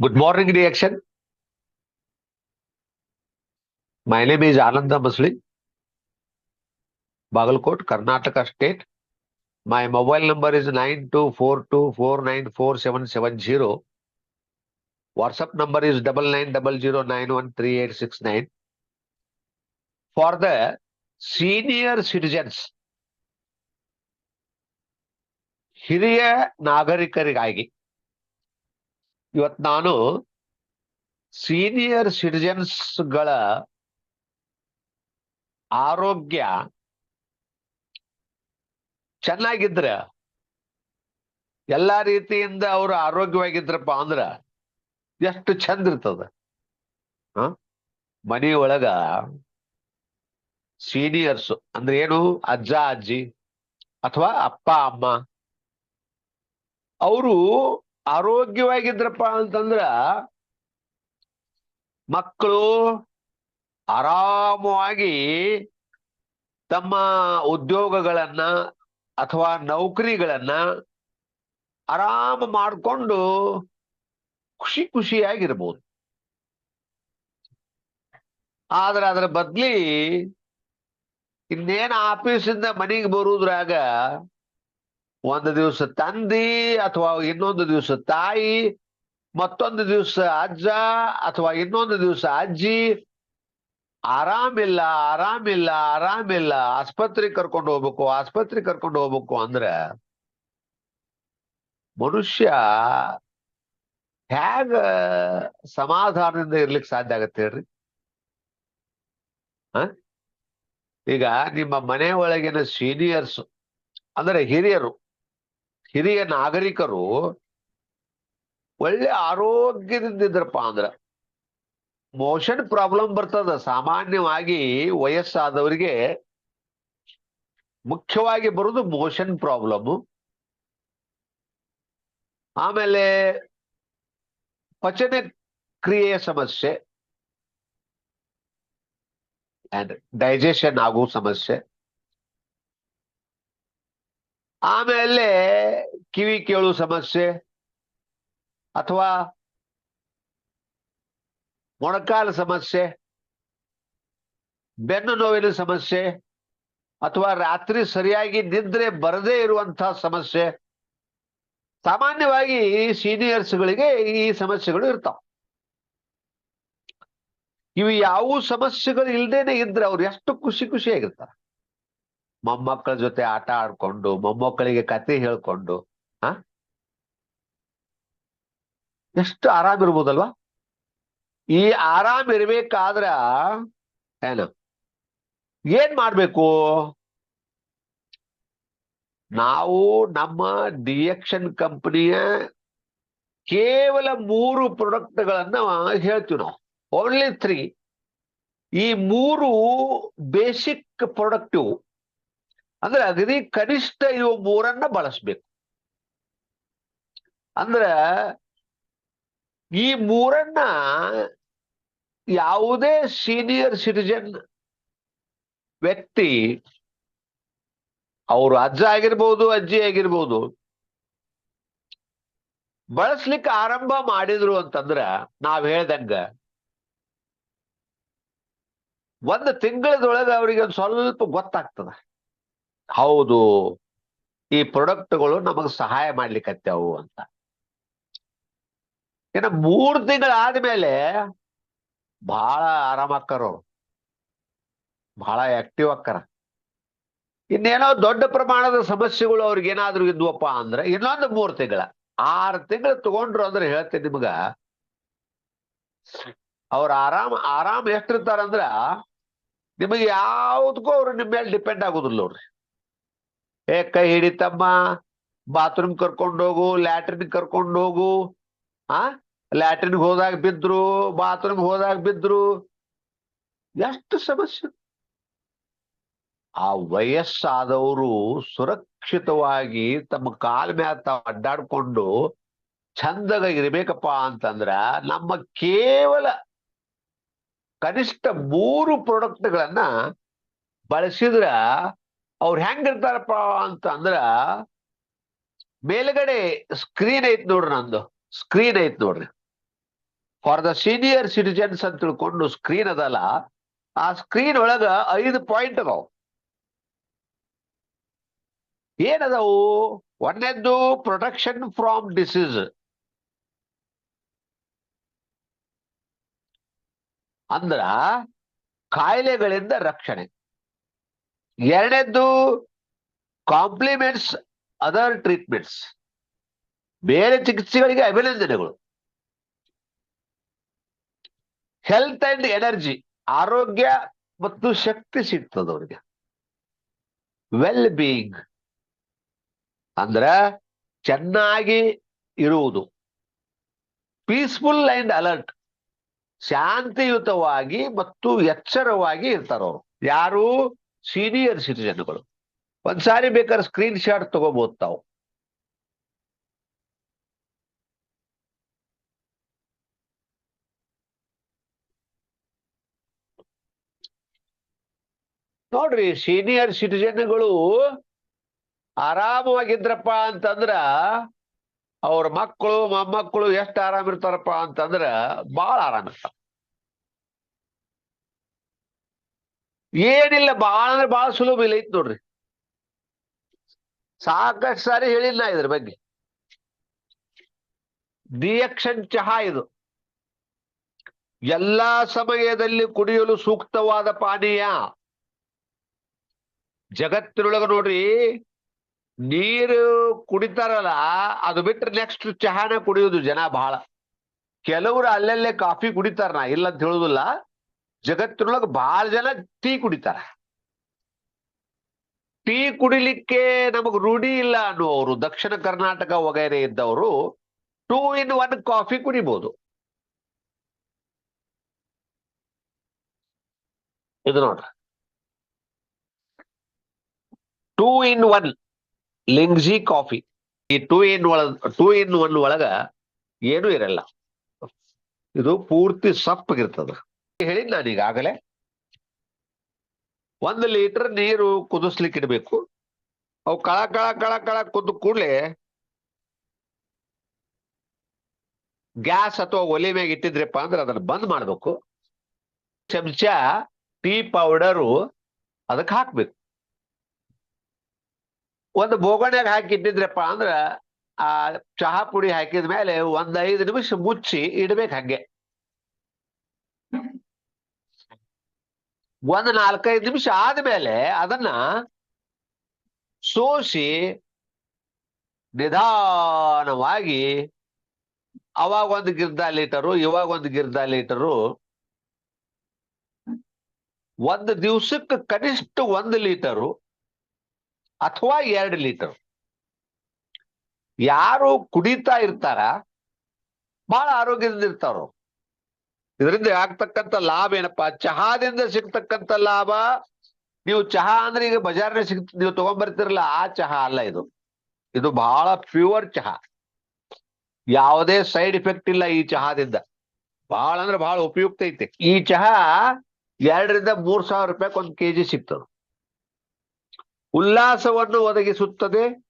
Good morning, reaction. My name is Ananda Masli, Bagalkot, Karnataka State. My mobile number is nine two four two four nine four seven seven zero. WhatsApp number is double nine double zero nine one three eight six nine. For the senior citizens, ಹಿರಿಯ ನಾಗರಿಕರಿಗಾಗಿ ಇವತ್ ನಾನು senior ಸಿಟಿಜನ್ಸ್ಗಳ ಆರೋಗ್ಯ ಚೆನ್ನಾಗಿದ್ರ ಎಲ್ಲಾ ರೀತಿಯಿಂದ ಅವರು ಆರೋಗ್ಯವಾಗಿದ್ರಪ್ಪ ಅಂದ್ರ ಎಷ್ಟು ಚಂದ ಇರ್ತದ. ಹ? ಮನೆಯೊಳಗ ಸೀನಿಯರ್ಸ್ ಅಂದ್ರೆ ಏನು? ಅಜ್ಜ, ಅಜ್ಜಿ ಅಥವಾ ಅಪ್ಪ, ಅಮ್ಮ. ಅವರು ಆರೋಗ್ಯವಾಗಿದ್ರಪ್ಪ ಅಂತಂದ್ರ ಮಕ್ಕಳು ಆರಾಮವಾಗಿ ತಮ್ಮ ಉದ್ಯೋಗಗಳನ್ನ ಅಥವಾ ನೌಕರಿಗಳನ್ನ ಆರಾಮ ಮಾಡಿಕೊಂಡು ಖುಷಿ ಖುಷಿಯಾಗಿರ್ಬೋದು. ಆದ್ರೆ ಅದರ ಬದ್ಲಿ ಇನ್ನೇನ್ ಆಫೀಸಿಂದ ಮನೆಗೆ ಬರುವುದ್ರಾಗ ಒಂದು ದಿವಸ ತಂದಿ ಅಥವಾ ಇನ್ನೊಂದು ದಿವಸ ತಾಯಿ, ಮತ್ತೊಂದು ದಿವಸ ಅಜ್ಜ ಅಥವಾ ಇನ್ನೊಂದು ದಿವಸ ಅಜ್ಜಿ. ಆರಾಮಿಲ್ಲ ಆರಾಮಿಲ್ಲ ಆರಾಮಿಲ್ಲ. ಆಸ್ಪತ್ರೆಗೆ ಕರ್ಕೊಂಡು ಹೋಗ್ಬೇಕು ಆಸ್ಪತ್ರೆಗೆ ಕರ್ಕೊಂಡು ಹೋಗ್ಬೇಕು ಅಂದ್ರೆ ಮನುಷ್ಯ ಹೇಗ ಸಮಾಧಾನದಿಂದ ಇರ್ಲಿಕ್ಕೆ ಸಾಧ್ಯ ಆಗತ್ತೆ ಹೇಳ್ರಿ? ಈಗ ನಿಮ್ಮ ಮನೆ ಒಳಗಿನ ಸೀನಿಯರ್ಸ್ ಅಂದ್ರೆ ಹಿರಿಯರು ಹಿರಿಯ ನಾಗರಿಕರು ಒಳ್ಳೆ ಆರೋಗ್ಯದಿಂದ ಇದ್ರಪ್ಪ ಅಂದ್ರ ಮೋಷನ್ ಪ್ರಾಬ್ಲಮ್ ಬರ್ತದ. ಸಾಮಾನ್ಯವಾಗಿ ವಯಸ್ಸಾದವರಿಗೆ ಮುಖ್ಯವಾಗಿ ಬರೋದು ಮೋಷನ್ ಪ್ರಾಬ್ಲಮ್ ಆಮೇಲೆ ಪಚನ ಕ್ರಿಯೆಯ ಸಮಸ್ಯೆ. ಅಂಡ್ ಡೈಜೆಷನ್ ಆಗೋ ಸಮಸ್ಯೆ. ಆಮೇಲೆ ಕಿವಿ ಕೇಳು ಸಮಸ್ಯೆ ಅಥವಾ ಮೊಣಕಾಲ ಸಮಸ್ಯೆ, ಬೆನ್ನು ನೋವಿನ ಸಮಸ್ಯೆ ಅಥವಾ ರಾತ್ರಿ ಸರಿಯಾಗಿ ನಿದ್ರೆ ಬರದೇ ಇರುವಂತಹ ಸಮಸ್ಯೆ, ಸಾಮಾನ್ಯವಾಗಿ ಸೀನಿಯರ್ಸ್ಗಳಿಗೆ ಈ ಸಮಸ್ಯೆಗಳು ಇರ್ತಾವ. ಇವು ಯಾವ ಸಮಸ್ಯೆಗಳು ಇಲ್ದೇನೆ ಇದ್ರೆ ಅವ್ರು ಎಷ್ಟು ಖುಷಿ ಖುಷಿಯಾಗಿರ್ತಾರ. ಮೊಮ್ಮಕ್ಕಳ ಜೊತೆ ಆಟ ಆಡ್ಕೊಂಡು, ಮೊಮ್ಮಕ್ಕಳಿಗೆ ಕತೆ ಹೇಳ್ಕೊಂಡು ಹ ಎಷ್ಟು ಆರಾಮ್ ಇರ್ಬೋದಲ್ವಾ? ಈ ಆರಾಮ್ ಇರ್ಬೇಕಾದ್ರ ಏನ? ಏನ್ ಮಾಡ್ಬೇಕು? ನಾವು ನಮ್ಮ ಡಿಯಕ್ಷನ್ ಕಂಪನಿಯ ಕೇವಲ ಮೂರು ಪ್ರಾಡಕ್ಟ್ಗಳನ್ನ ಹೇಳ್ತೀವಿ ನಾವು. ಓನ್ಲಿ ತ್ರೀ ಈ ಮೂರು ಬೇಸಿಕ್ ಪ್ರಾಡಕ್ಟ್ ಇವು ಅಂದ್ರೆ ಅಗದಿ ಕನಿಷ್ಠ ಇವು ಮೂರನ್ನ ಬಳಸ್ಬೇಕು. ಅಂದ್ರ ಈ ಮೂರನ್ನ ಯಾವುದೇ ಸೀನಿಯರ್ ಸಿಟಿಜನ್ ವ್ಯಕ್ತಿ, ಅವರು ಅಜ್ಜ ಆಗಿರ್ಬೋದು, ಅಜ್ಜಿ ಆಗಿರ್ಬೋದು, ಬಳಸ್ಲಿಕ್ಕೆ ಆರಂಭ ಮಾಡಿದ್ರು ಅಂತಂದ್ರ ನಾವ್ ಹೇಳ್ದಂಗ, ಒಂದು ತಿಂಗಳದೊಳಗೆ ಅವರಿಗೆ ಒಂದು ಸ್ವಲ್ಪ ಗೊತ್ತಾಗ್ತದ. ಹೌದು. ಈ ಪ್ರೊಡಕ್ಟ್ಗಳು ನಮಗ್ ಸಹಾಯ ಮಾಡ್ಲಿಕ್ಕತ್ಯಾವು ಅಂತ. ಇನ್ನು ಮೂರ್ ತಿಂಗಳಾದ್ಮೇಲೆ ಬಹಳ ಅವ್ರು. ಬಹಳ ಆಕ್ಟಿವ್ ಆಕ್ಕಾರ ಇನ್ನೇನೋ ದೊಡ್ಡ ಪ್ರಮಾಣದ ಸಮಸ್ಯೆಗಳು ಅವ್ರಿಗೆ ಏನಾದ್ರು ಇದ್ವಪ್ಪ ಅಂದ್ರೆ ಇನ್ನೊಂದು ಮೂರ್ ತಿಂಗಳ. ಆರ್ ತಿಂಗಳು ತಗೊಂಡ್ರು ಅಂದ್ರೆ ಹೇಳ್ತೀನಿ ನಿಮ್ಗ. ಅವ್ರ ಆರಾಮ್ ಆರಾಮ್ ಎಷ್ಟಿರ್ತಾರಂದ್ರ ನಿಮಗೆ ಯಾವ್ದಕ್ಕೂ ಅವ್ರು ನಿಮ್ಮ ಮೇಲೆ ಡಿಪೆಂಡ್ ಆಗುದಿಲ್ಲ ನೋಡ್ರಿ. ಏ, ಕೈ ಹಿಡಿತಮ್ಮ. ಬಾತ್ರೂಮ್ ಕರ್ಕೊಂಡು ಹೋಗು, ಲ್ಯಾಟ್ರಿನ್ ಕರ್ಕೊಂಡು ಹೋಗು. ಆ? ಲ್ಯಾಟ್ರಿನ್ ಹೋದಾಗ ಬಿದ್ರು, ಬಾತ್ರೂಮ್ ಹೋದಾಗ ಬಿದ್ರು. ಎಷ್ಟು ಸಮಸ್ಯೆ. ಆ ವಯಸ್ಸಾದವರು ಸುರಕ್ಷಿತವಾಗಿ ತಮ್ಮ ಕಾಲ ಮ್ಯಾಲ ತಾವು ಅಡ್ಡಾಡ್ಕೊಂಡು ಚಂದಗ ಇರ್ಬೇಕಪ್ಪ ಅಂತಂದ್ರ ನಮ್ಮ ಕೇವಲ ಕನಿಷ್ಠ ಮೂರು ಪ್ರಾಡಕ್ಟ್ಗಳನ್ನ ಬಳಸಿದ್ರ ಅವ್ರು ಹೆಂಗಿರ್ತಾರಪ್ಪ ಅಂತ ಅಂದ್ರ ಮೇಲ್ಗಡೆ ಸ್ಕ್ರೀನ್ ಐತ್ ನೋಡ್ರಿ ನಂದು. ಸ್ಕ್ರೀನ್ ಐತ್ ನೋಡ್ರಿ. ಫಾರ್ ದ ಸೀನಿಯರ್ ಸಿಟಿಜನ್ಸ್ ಅಂತ ತಿಳ್ಕೊಂಡು ಸ್ಕ್ರೀನ್ ಅದಲ್ಲ. ಆ ಸ್ಕ್ರೀನ್ ಒಳಗ ಐದು ಪಾಯಿಂಟ್ ಅದಾವ. ಏನದಾವು? ಒಂದನೇದ್ದು ಪ್ರೊಟೆಕ್ಷನ್ ಫ್ರಾಮ್ ಡಿಸೀಸ್ ಅಂದ್ರ ಕಾಯಿಲೆಗಳಿಂದ ರಕ್ಷಣೆ. ಎರಡನೇದ್ದು ಕಾಂಪ್ಲಿಮೆಂಟ್ಸ್ ಅದರ್ ಟ್ರೀಟ್ಮೆಂಟ್ಸ್ ಬೇರೆ ಚಿಕಿತ್ಸೆಗಳಿಗೆ ಅಭಿನಂದನೆಗಳು. ಹೆಲ್ತ್ ಅಂಡ್ ಎನರ್ಜಿ ಆರೋಗ್ಯ ಮತ್ತು ಶಕ್ತಿ ಸಿಗ್ತದೆ ಅವರಿಗೆ ವೆಲ್ ಬೀಯಿಂಗ್ ಅಂದ್ರ ಚೆನ್ನಾಗಿ ಇರುವುದು. ಪೀಸ್ಫುಲ್ ಅಂಡ್ ಅಲರ್ಟ್ ಶಾಂತಿಯುತವಾಗಿ ಮತ್ತು ಎಚ್ಚರವಾಗಿ ಇರ್ತಾರ ಅವರು ಯಾರು? ಸೀನಿಯರ್ ಸಿಟಿಜನ್ಗಳು. ಒಂದ್ಸಾರಿ ಬೇಕಾದ್ರೆ ಸ್ಕ್ರೀನ್ ಶಾಟ್ ತಗೋಬಹುದು ತಾವು. ನೋಡ್ರಿ, ಸೀನಿಯರ್ ಸಿಟಿಜನ್ಗಳು ಆರಾಮವಾಗಿದ್ರಪ್ಪ ಅಂತಂದ್ರ ಅವ್ರ ಮಕ್ಕಳು, ಮೊಮ್ಮಕ್ಕಳು ಎಷ್ಟು ಆರಾಮ್ ಇರ್ತಾರಪ್ಪ ಅಂತಂದ್ರ ಬಹಳ ಆರಾಮ್ ಏನಿಲ್ಲ ಬಹಳ ಅಂದ್ರೆ ಬಹಳ ಸುಲಭ ಇಲ್ಲ ಐತ್ ನೋಡ್ರಿ. ಸಾಕಷ್ಟು ಸಾರಿ ಹೇಳಿಲ್ಲ ನಾ ಇದ್ರ ಬಗ್ಗೆ. ದಿಯಕ್ಷನ್ ಚಹಾ ಇದು. ಎಲ್ಲಾ ಸಮಯದಲ್ಲಿ ಕುಡಿಯಲು ಸೂಕ್ತವಾದ ಪಾನೀಯ. ಜಗತ್ತಿನೊಳಗ ನೋಡ್ರಿ, ನೀರು ಕುಡಿತಾರಲ್ಲ, ಅದು ಬಿಟ್ರೆ ನೆಕ್ಸ್ಟ್ ಚಹಾನ ಕುಡಿಯೋದು ಜನ ಬಹಳ ಕೆಲವರು ಅಲ್ಲಲ್ಲೇ ಕಾಫಿ ಕುಡಿತಾರ ನಾ ಇಲ್ಲ ಅಂತ ಹೇಳುದಿಲ್ಲ. ಜಗತ್ತಿನೊಳಗ ಬಹಳ ಜನ ಟೀ ಕುಡಿತಾರ. ಟೀ ಕುಡಿಲಿಕ್ಕೆ ನಮಗ್ ರೂಢಿ ಇಲ್ಲ ಅನ್ನುವರು ದಕ್ಷಿಣ ಕರ್ನಾಟಕ ವಗೈರೆ ಇದ್ದವರು ಟೂ ಇನ್ ಒನ್ ಕಾಫಿ ಕುಡಿಬಹುದು ಇದು ನೋಡ್ರಿ. ಟೂ ಇನ್ ಒನ್ ಲಿಂಗ್ಜಿ ಕಾಫಿ. ಈ ಟೂ ಇನ್ ಒಳ, ಟೂ ಇನ್ ಒನ್ ಒಳಗ ಏನು ಇರಲ್ಲ. ಇದು ಪೂರ್ತಿ ಸಪ್ಪಗಿರ್ತದ. ಹೇಳಿದ್ ನಾನು ಈಗಾಗಲೇ ಒಂದು ಲೀಟರ್ ನೀರು ಕುದಿಸ್ಲಿಕ್ಕೆ ಇಡಬೇಕು. ಅವು ಕಳ ಕಳ ಕಳ ಕಳ ಕುದ್ದು ಕೂಡಲೇ ಗ್ಯಾಸ್ ಅಥವಾ ಒಲೆ ಮ್ಯಾಗ ಇಟ್ಟಿದ್ರಪ್ಪ ಅಂದ್ರೆ ಅದನ್ನ ಬಂದ್ ಮಾಡ್ಬೇಕು. ಚಮಚ, ಟೀ ಪೌಡರು ಅದಕ್ಕೆ ಹಾಕ್ಬೇಕು. ಒಂದು ಬೋಗಣ್ಯಾಗ ಹಾಕಿ ಇಟ್ಟಿದ್ರಪ್ಪ ಅಂದ್ರ ಆ ಚಹಾ ಪುಡಿ ಹಾಕಿದ ಮೇಲೆ ಒಂದ್ ಐದು ನಿಮಿಷ ಮುಚ್ಚಿ ಇಡ್ಬೇಕು ಹಂಗೆ. ಒಂದ್ ನಾಲ್ಕೈದು ನಿಮಿಷ ಆದ್ಮೇಲೆ ಅದನ್ನ ಸೋಸಿ ನಿಧಾನವಾಗಿ ಅವಾಗ ಒಂದು ಗಿರ್ದ ಲೀಟರು, ಇವಾಗ ಒಂದು ಗಿರ್ದ ಲೀಟರು ಒಂದು ದಿವ್ಸಕ್ಕೆ ಕನಿಷ್ಠ ಒಂದು ಲೀಟರು ಅಥವಾ ಎರಡು ಲೀಟರ್. ಯಾರು ಕುಡಿತಾ ಇರ್ತಾರ ಬಹಳ ಆರೋಗ್ಯದಿಂದ ಇರ್ತಾರೋ ಇದರಿಂದ ಆಗ್ತಕ್ಕಂಥ ಲಾಭ ಏನಪ್ಪಾ? ಚಹಾದಿಂದ ಸಿಗ್ತಕ್ಕಂಥ ಲಾಭ, ನೀವು ಚಹಾ ಅಂದ್ರೆ ಈಗ ಬಜಾರ್ನ ಸಿಗ್, ನೀವು ತಗೊಂಡ್ಬರ್ತಿರಲ್ಲ ಆ ಚಹಾ ಅಲ್ಲ ಇದು. ಇದು ಬಹಳ ಪ್ಯೂರ್ ಚಹಾ. ಯಾವುದೇ ಸೈಡ್ ಇಫೆಕ್ಟ್ ಇಲ್ಲ ಈ ಚಹಾದಿಂದ. ಬಹಳ ಅಂದ್ರೆ ಬಹಳ ಉಪಯುಕ್ತ ಐತೆ. ಈ ಚಹಾ ಎರಡರಿಂದ ಮೂರ್ ಸಾವಿರ ರೂಪಾಯಿ ಒಂದು ಕೆಜಿ ಸಿಗ್ತದೆ. ಉಲ್ಲಾಸವನ್ನು ಒದಗಿಸುತ್ತದೆ,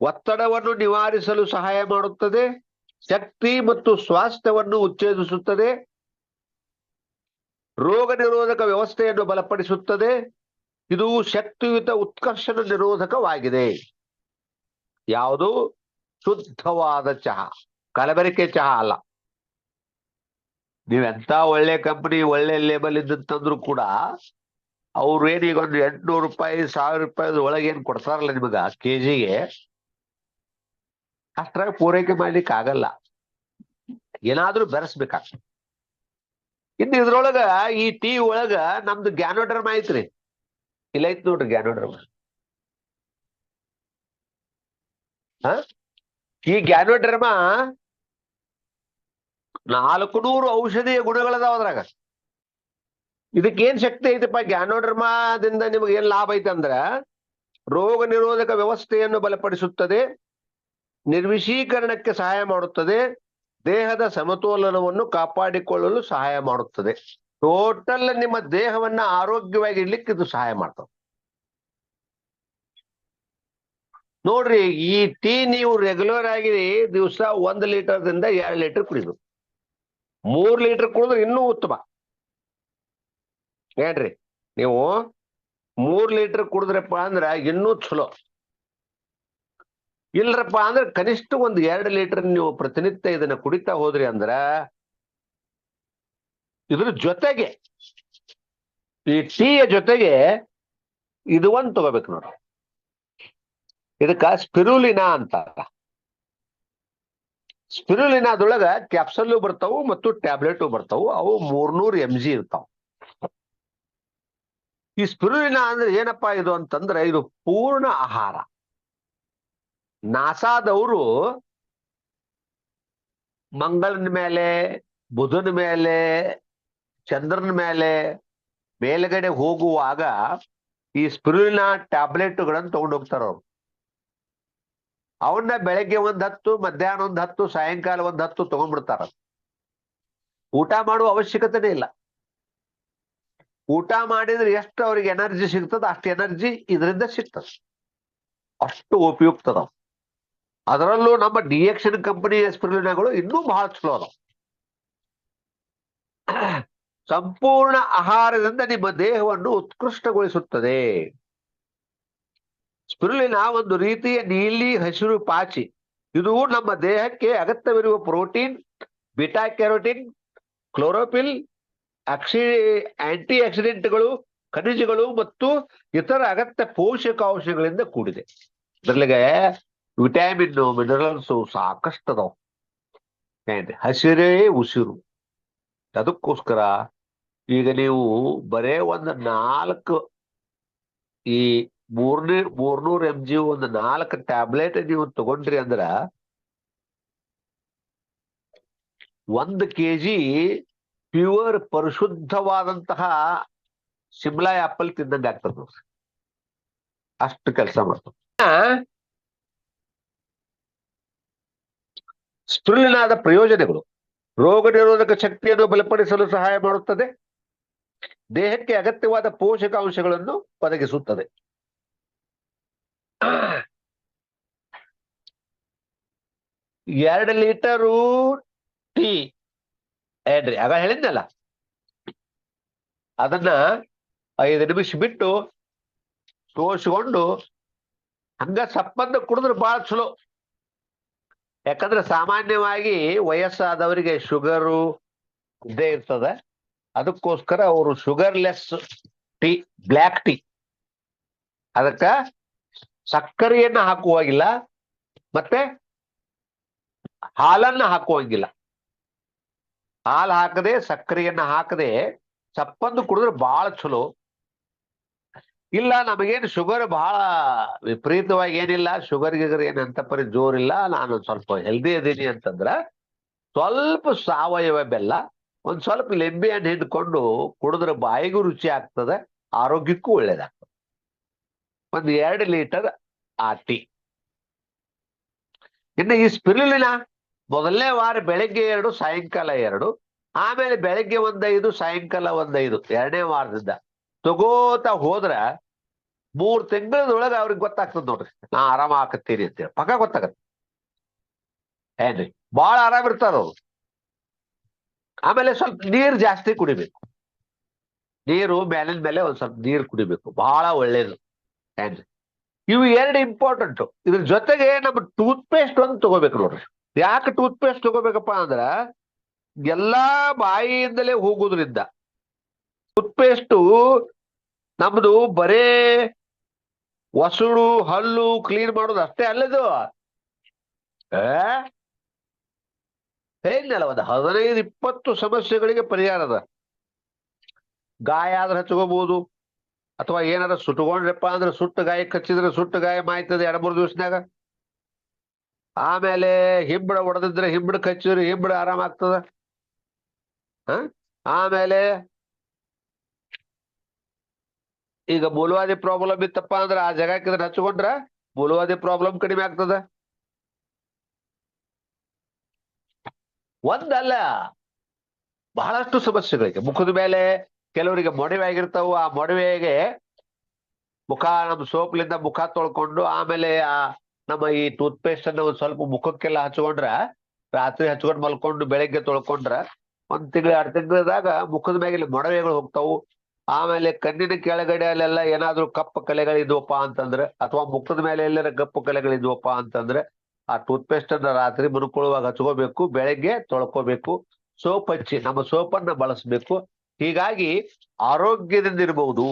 ಒತ್ತಡವನ್ನು ನಿವಾರಿಸಲು ಸಹಾಯ ಮಾಡುತ್ತದೆ, ಶಕ್ತಿ ಮತ್ತು ಸ್ವಾಸ್ಥ್ಯವನ್ನು ಉತ್ತೇಜಿಸುತ್ತದೆ ರೋಗ ನಿರೋಧಕ ವ್ಯವಸ್ಥೆಯನ್ನು ಬಲಪಡಿಸುತ್ತದೆ. ಇದು ಶಕ್ತಿಯುತ ಉತ್ಕರ್ಷಣ ನಿರೋಧಕವಾಗಿದೆ. ಯಾವುದು? ಶುದ್ಧವಾದ ಚಹಾ. ಕಲಬೆರಕೆ ಚಹಾ ಅಲ್ಲ. ನೀವೆಂತ ಒಳ್ಳೆ ಕಂಪನಿ ಒಳ್ಳೆ ಲೇಬಲ್ ಇದ್ದಂತಂದ್ರು ಕೂಡ ಅವ್ರು ಏನು ಈಗ ಒಂದು ಎಂಟ್ನೂರು ರೂಪಾಯಿ, ಸಾವಿರ ರೂಪಾಯಿ ಒಳಗೆ ಏನ್ ಕೊಡ್ತಾರಲ್ಲ ನಿಮಗ ಕೆಜಿಗೆ? ಅಷ್ಟ್ರಾಗ ಪೂರೈಕೆ ಮಾಡ್ಲಿಕ್ಕೆ ಆಗಲ್ಲ ಏನಾದ್ರೂ ಬೆರೆಸ್ಬೇಕಾಗ್ತದೆ. ಇನ್ನು ಇದ್ರೊಳಗ ಈ ಟೀ ಒಳಗ ನಮ್ದು ಗ್ಯಾನೋಡ್ರಮ್ ಐತ್ರಿ. ಇಲ್ಲ ಐತ್ ನೋಡ್ರಿ ಗ್ಯಾನೋಡ್ರಮ್ ಹ? ಈ ಗ್ಯಾನೋಡ್ರಮ ನಾಲ್ಕು ನೂರು ಔಷಧಿಯ ಗುಣಗಳದಾವ ಅದ್ರಾಗ. ಇದಕ್ಕೇನ್ ಶಕ್ತಿ ಐತಪ್ಪ ಗ್ಯಾನೋಡ್ರಮಾದಿಂದ ನಿಮ್ಗೆ ಏನ್ ಲಾಭ ಐತೆ ಅಂದ್ರ ರೋಗ ನಿರೋಧಕ ವ್ಯವಸ್ಥೆಯನ್ನು ಬಲಪಡಿಸುತ್ತದೆ, ನಿರ್ವಿಶೀಕರಣಕ್ಕೆ ಸಹಾಯ ಮಾಡುತ್ತದೆ ದೇಹದ ಸಮತೋಲನವನ್ನು ಕಾಪಾಡಿಕೊಳ್ಳಲು ಸಹಾಯ ಮಾಡುತ್ತದೆ. ಟೋಟಲ್ ನಿಮ್ಮ ದೇಹವನ್ನ ಆರೋಗ್ಯವಾಗಿ ಇಡ್ಲಿಕ್ಕೆ ಇದು ಸಹಾಯ ಮಾಡ್ತದೆ. ನೋಡ್ರಿ, ಈ ಟೀ ನೀವು ರೆಗ್ಯುಲರ್ ಆಗಿ ದಿವಸ ಒಂದ್ ಲೀಟರ್ದಿಂದ ಎರಡು ಲೀಟರ್ ಕುಡಿದು, ಮೂರ್ ಲೀಟರ್ ಕುಡಿದ್ರೆ ಇನ್ನೂ ಉತ್ತಮ. ಏನ್ರಿ, ನೀವು ಮೂರ್ ಲೀಟರ್ ಕುಡಿದ್ರಪ್ಪ ಅಂದ್ರ ಇನ್ನೂ ಚಲೋ ಇಲ್ರಪ್ಪ ಅಂದ್ರೆ ಕನಿಷ್ಠ ಒಂದು ಎರಡ್ ಲೀಟರ್ ನೀವು ಪ್ರತಿನಿತ್ಯ ಇದನ್ನ ಕುಡಿತಾ ಹೋದ್ರಿ ಅಂದ್ರ ಇದ್ರ ಜೊತೆಗೆ ಈ ಟೀಯ ಜೊತೆಗೆ ಇದು ಒಂದ್ ತಗೋಬೇಕು ನೋಡ್ರಿ. ಇದಕ್ಕ ಸ್ಪಿರುಲಿನಾ ಅಂತ ಸ್ಪಿರುಲಿನಾದೊಳಗ ಕ್ಯಾಪ್ಸಲ್ಲು ಬರ್ತಾವು ಮತ್ತು ಟ್ಯಾಬ್ಲೆಟ್ ಬರ್ತಾವು. ಅವು ಮೂರ್ನೂರ್ ಎಂ ಜಿ ಇರ್ತಾವ. ಈ ಸ್ಪಿರುಲಿನಾ ಅಂದ್ರೆ ಏನಪ್ಪಾ ಇದು ಅಂತಂದ್ರೆ ಇದು ಪೂರ್ಣ ಆಹಾರ. ನಾಸಾದವರು ಮಂಗಳನ ಮೇಲೆ, ಬುಧನ ಮೇಲೆ, ಚಂದ್ರನ ಮೇಲೆ ಮೇಲ್ಗಡೆ ಹೋಗುವಾಗ ಈ ಸ್ಪಿರುಲಿನ ಟ್ಯಾಬ್ಲೆಟ್ಗಳನ್ನು ತಗೊಂಡು ಹೋಗ್ತಾರ ಅವ್ರು. ಅವನ್ನ ಬೆಳಗ್ಗೆ ಒಂದ್ ಹತ್ತು, ಮಧ್ಯಾಹ್ನ ಒಂದ್ ಹತ್ತು, ಸಾಯಂಕಾಲ ಒಂದ್ ಹತ್ತು ತಗೊಂಡ್ಬಿಡ್ತಾರ. ಊಟ ಮಾಡುವ ಅವಶ್ಯಕತೆನೇ ಇಲ್ಲ. ಊಟ ಮಾಡಿದ್ರೆ ಎಷ್ಟು ಅವ್ರಿಗೆ ಎನರ್ಜಿ ಸಿಗ್ತದ ಅಷ್ಟು ಎನರ್ಜಿ ಇದರಿಂದ ಸಿಗ್ತದ. ಅಷ್ಟು ಉಪಯುಕ್ತದ ಅದರಲ್ಲೂ ನಮ್ಮ ಡಿಎಕ್ಷನ್ ಕಂಪನಿ ಸ್ಪಿರುಲಿನಾಗಳು ಇನ್ನೂ ಬಹಳ ಚಲೋ ಅದಾವ. ಸಂಪೂರ್ಣ ಆಹಾರದಿಂದ ನಿಮ್ಮ ದೇಹವನ್ನು ಉತ್ಕೃಷ್ಟಗೊಳಿಸುತ್ತದೆ. ಸ್ಪಿರುಲಿನ ಒಂದು ರೀತಿಯ ನೀಲಿ ಹಸಿರು ಪಾಚಿ. ಇದು ನಮ್ಮ ದೇಹಕ್ಕೆ ಅಗತ್ಯವಿರುವ protein beta carotene chlorophyll oxy anti ಆಕ್ಸಿಡೆಂಟ್ಗಳು ಖನಿಜಗಳು ಮತ್ತು ಇತರ ಅಗತ್ಯ ಪೋಷಕಾಂಶಗಳಿಂದ ಕೂಡಿದೆ. ಇದ್ರಲ್ಲಿಗೆ ವಿಟಮಿನ್ ಮಿನರಲ್ಸು ಸಾಕಷ್ಟು ಅದಾವ ಏನ್ರಿ ಹಸಿರೇ ಉಸಿರು. ಅದಕ್ಕೋಸ್ಕರ ಈಗ ನೀವು ಬರೇ ಒಂದು ನಾಲ್ಕು ಈ ಮೂರ್ನೇ, ಮೂರ್ನೂರ್ ಎಂ ಜಿ ಒಂದು ನಾಲ್ಕು ಟ್ಯಾಬ್ಲೆಟ್ ನೀವು ತಗೊಂಡ್ರಿ ಅಂದ್ರ ಒಂದು ಕೆಜಿ ಪ್ಯೂರ್ ಪರಿಶುದ್ಧವಾದಂತಹ ಶಿಮ್ಲಾ ಆಪಲ್ ತಿಂದಂಗೆ ಆಗ್ತದ ಅಷ್ಟು ಕೆಲಸ ಮಾಡ್ತದೆ. ಸ್ಪಿರುಲಿನಾದ ಪ್ರಯೋಜನಗಳು. ರೋಗ ನಿರೋಧಕ ಶಕ್ತಿಯನ್ನು ಬಲಪಡಿಸಲು ಸಹಾಯ ಮಾಡುತ್ತದೆ. ದೇಹಕ್ಕೆ ಅಗತ್ಯವಾದ ಪೋಷಕಾಂಶಗಳನ್ನು ಒದಗಿಸುತ್ತದೆ. ಎರಡು ಲೀಟರು ಟೀ. ಏನ್ರಿ, ಆಗ ಹೇಳಿದ್ನಲ್ಲ? ಅದನ್ನ ಐದು ನಿಮಿಷ ಬಿಟ್ಟು ತೋರಿಸ್ಕೊಂಡು ಹಂಗ ಸಪ್ಪಂದ ಕುಡಿದ್ರೆ ಬಹಳ ಚಲೋ. ಯಾಕಂದ್ರೆ ಸಾಮಾನ್ಯವಾಗಿ ವಯಸ್ಸಾದವರಿಗೆ ಶುಗರು ಇದ್ದೇ ಇರ್ತದೆ. ಅದಕ್ಕೋಸ್ಕರ ಅವರು ಶುಗರ್ಲೆಸ್ ಟೀ ಬ್ಲ್ಯಾಕ್ ಟೀ ಅದಕ್ಕ ಸಕ್ಕರೆಯನ್ನ ಹಾಕುವಾಗಿಲ್ಲ, ಮತ್ತೆ ಹಾಲನ್ನ ಹಾಕುವಂಗಿಲ್ಲ. ಹಾಲು ಹಾಕದೆ, ಸಕ್ಕರೆಯನ್ನ ಹಾಕದೆ ಸಪ್ಪಂದು ಕುಡಿದ್ರೆ ಬಹಳ ಚಲೋ. ಇಲ್ಲ, ನಮಗೇನು ಶುಗರ್ ಬಹಳ ವಿಪರೀತವಾಗಿ ಏನಿಲ್ಲ. ಶುಗರ್ ಗಿಗರ್ ಏನಂತ ಪರಿ ಜೋರಿಲ್ಲ ನಾನು ಸ್ವಲ್ಪ ಹೆಲ್ದಿ ಇದ್ದೀನಿ ಅಂತಂದ್ರ ಸ್ವಲ್ಪ ಸಾವಯವ ಬೆಲ್ಲ, ಒಂದ್ ಸ್ವಲ್ಪ ಲಿಂಬೆ ಹಣ್ಣು ಹಿಂಡ್ಕೊಂಡು ಕುಡಿದ್ರೆ ಬಾಯಿಗೂ ರುಚಿ ಆಗ್ತದೆ, ಆರೋಗ್ಯಕ್ಕೂ ಒಳ್ಳೇದಾಗ್ತದೆ. ಒಂದ್ ಎರಡು ಲೀಟರ್ ಆ ಟೀ. ಇನ್ನು ಈ ಸ್ಪಿರುಲಿನ ಮೊದಲನೇ ವಾರ ಬೆಳಗ್ಗೆ ಎರಡು, ಸಾಯಂಕಾಲ ಎರಡು, ಆಮೇಲೆ ಬೆಳಗ್ಗೆ ಒಂದೈದು ಸಾಯಂಕಾಲ ಒಂದೈದು ಎರಡನೇ ವಾರದಿಂದ. ತಗೋತಾ ಹೋದ್ರ ಮೂರ್ ತಿಂಗಳದೊಳಗ ಅವ್ರಿಗೆ ಗೊತ್ತಾಗ್ತದ ನೋಡ್ರಿ. ನಾ ಆರಾಮ ಆಕತ್ತೀನಿ ಅಂತೇಳಿ. ಪಕ್ಕ ಗೊತ್ತಾಗತ್ತೆ. ಏನ್ರಿ? ಬಾಳ ಆರಾಮ್ ಇರ್ತಾರ ಅವ್ರು. ಆಮೇಲೆ ಸ್ವಲ್ಪ ನೀರ್ ಜಾಸ್ತಿ ಕುಡಿಬೇಕು. ನೀರು ಮೇಲಿನ ಮೇಲೆ ಒಂದ್ ಸ್ವಲ್ಪ ನೀರು ಕುಡಿಬೇಕು. ಬಹಳ ಒಳ್ಳೇದು. ಏನ್ರಿ? ಇವು ಎರಡು ಇಂಪಾರ್ಟೆಂಟ್ ಇದ್ರ ಜೊತೆಗೆ ನಮ್ ಟೂತ್ ಪೇಸ್ಟ್ ಒಂದು ತಗೋಬೇಕು ನೋಡ್ರಿ. ಯಾಕೆ ಟೂತ್ ಪೇಸ್ಟ್ ತಗೋಬೇಕಪ್ಪ ಅಂದ್ರ, ಎಲ್ಲಾ ಬಾಯಿಯಿಂದಲೇ ಹೋಗುದ್ರಿಂದ ಟೂತ್ ಪೇಸ್ಟು ನಮ್ದು ಬರೇ ಒಸಡು ಹಲ್ಲು ಕ್ಲೀನ್ ಮಾಡೋದು ಅಷ್ಟೇ ಅಲ್ಲದು. ಹೇಳಿದ್ನಲ್ಲ ಒಂದು ಹದಿನೈದು, ಇಪ್ಪತ್ತು ಸಮಸ್ಯೆಗಳಿಗೆ ಪರಿಹಾರ ಅದ. ಗಾಯ ಆದ್ರೆ ಹಚ್ಕೋಬಹುದು ಅಥವಾ ಏನಾರ ಸುಟ್ಕೊಂಡ್ರಪ್ಪ ಅಂದ್ರೆ ಸುಟ್ಟ ಗಾಯ, ಕಚ್ಚಿದ್ರೆ ಸುಟ್ಟ ಗಾಯ ಮಾಯ್ತದೆ ಎರಡು ಮೂರು ದಿವಸನಾಗ ಆಮೇಲೆ ಹಿಂಬಡ ಹೊಡೆದಿದ್ರೆ ಹಿಂಬಡ ಕಚ್ಚಿದ್ರೆ ಹಿಂಬಡ ಆರಾಮ ಆಗ್ತದ ಆಮೇಲೆ ಈಗ ಮೂಲವಾದಿ ಪ್ರಾಬ್ಲಮ್ ಇತ್ತಪ್ಪ ಅಂದ್ರ ಆ ಜಾಗಕ್ಕೆ ಹಚ್ಕೊಂಡ್ರ ಮೂಲವಾದಿ ಪ್ರಾಬ್ಲಮ್ ಕಡಿಮೆ ಆಗ್ತದ. ಒಂದಲ್ಲ, ಬಹಳಷ್ಟು ಸಮಸ್ಯೆಗಳಿಗೆ ಮುಖದ ಮೇಲೆ ಕೆಲವರಿಗೆ ಮೊಡವೆ ಆಗಿರ್ತಾವ ಆ ಮೊಡವೆಗೆ ಮುಖ, ನಮ್ಮ ಸೋಪ್ಲಿಂದ ಮುಖ ತೊಳ್ಕೊಂಡು ಆಮೇಲೆ ಆ ನಮ್ಮ ಈ ಟೂತ್ ಪೇಸ್ಟ್ ಅನ್ನ ಒಂದ್ ಸ್ವಲ್ಪ ಮುಖಕ್ಕೆಲ್ಲ ಹಚ್ಕೊಂಡ್ರ, ರಾತ್ರಿ ಹಚ್ಕೊಂಡು ಮಲ್ಕೊಂಡು ಬೆಳಗ್ಗೆ ತೊಳ್ಕೊಂಡ್ರ, ಒಂದ್ ತಿಂಗಳ, ಎರಡ್ ತಿಂಗಳದಾಗ ಮುಖದ ಮೇಲೆ ಮೊಡವೆಗಳು ಹೋಗ್ತಾವು. ಆಮೇಲೆ ಕಣ್ಣಿನ ಕೆಳಗಡೆ ಅಲ್ಲೆಲ್ಲ ಏನಾದ್ರೂ ಕಪ್ಪು ಕಲೆಗಳಿದ್ವಪ್ಪ ಅಂತಂದ್ರೆ, ಅಥವಾ ಮುಖದ ಮೇಲೆ ಎಲ್ಲರ ಕಪ್ಪು ಕಲೆಗಳಿದ್ವಪ್ಪ ಅಂತಂದ್ರೆ, ಆ ಟೂತ್ ಪೇಸ್ಟ್ ಅನ್ನ ರಾತ್ರಿ ಮುನ್ಕೊಳ್ಳುವಾಗ ಹಚ್ಕೋಬೇಕು, ಬೆಳಗ್ಗೆ ತೊಳ್ಕೋಬೇಕು, ಸೋಪ್ ಹಚ್ಚಿ, ನಮ್ಮ ಸೋಪನ್ನ ಬಳಸಬೇಕು. ಹೀಗಾಗಿ ಆರೋಗ್ಯದಿಂದ ಇರಬಹುದು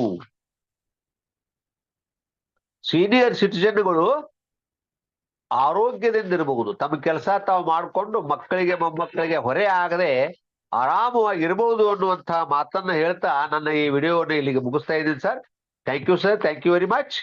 ಸೀನಿಯರ್ ಸಿಟಿಜನ್ಗಳು ಆರೋಗ್ಯದಿಂದ ಇರಬಹುದು ತಮ್ಮ ಕೆಲಸ ತಾವು ಮಾಡಿಕೊಂಡು ಮಕ್ಕಳಿಗೆ, ಮೊಮ್ಮಕ್ಕಳಿಗೆ ಹೊರೆ ಆಗದೆ ಆರಾಮವಾಗಿ ಇರಬಹುದು ಅನ್ನುವಂತಹ ಮಾತನ್ನ ಹೇಳ್ತಾ ನನ್ನ ಈ ವಿಡಿಯೋವನ್ನು ಇಲ್ಲಿಗೆ ಮುಗಿಸ್ತಾ ಇದ್ದೀನಿ sir. Thank you sir thank you very much